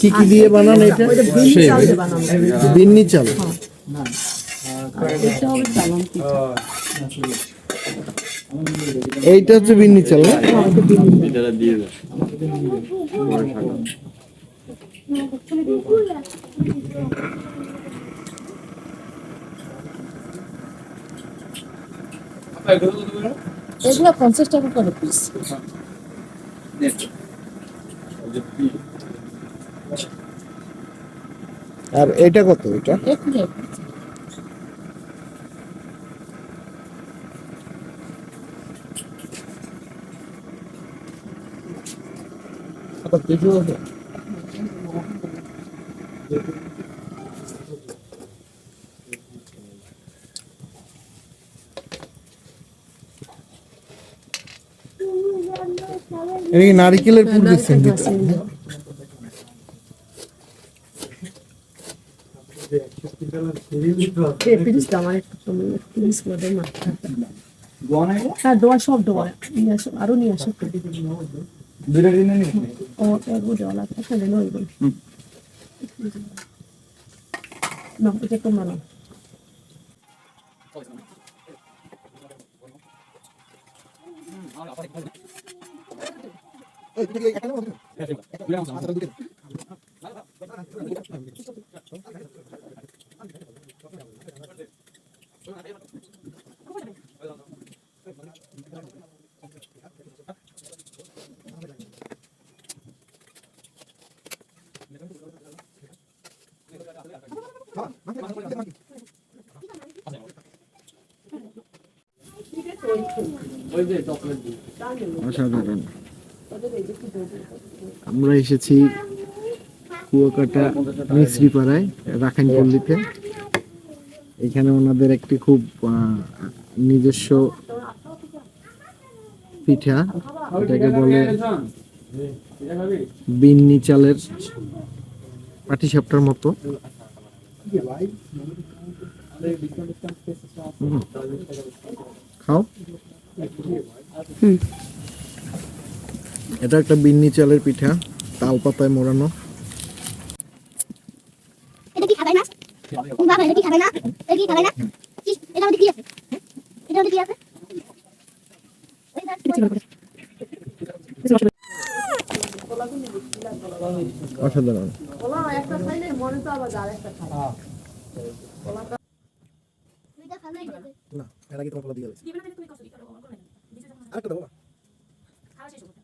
কি কি দিয়ে বানান এটা? বিন্নি। চাল। এইটা হচ্ছে বিন্নি চাল না? দিয়ে এগুলো পঞ্চাশ টাকা করে পিস আর এটা কত এটা? একটু এই নারকেলের পুর দিচ্ছেন হ্যাঁ দোয়া সব দোয়া। নিয়ে আসো আরও নিয়ে আসো ও এগো দেওয়া লাগবে এখানে নয় বল না এটা তোমরা না Olha o dedo, olha o dedo. Olha o dedo. আমরা এসেছি কুয়াকাটা মিস্ত্রি পাড়ায় রাখাইন পল্লীতে এখানে ওনাদের একটি খুব নিজস্ব পিঠা, এটাকে বলে বিন্নি চালের পাটিসাপটার মতো। হুম। এটা একটা বিন্নি চালের পিঠা তাল পাতায় মোড়ানো। এটা কি খাবে না বাবা এটা কি খাবে না এটা কি খাবে না কি এটা মধ্যে কি আছে? এটা মধ্যে কি আছে? অসাধারণ। দুইটা খাবেই যাবে। না এর আগে তোমার দিয়ে আরেকটা দাও কোথায়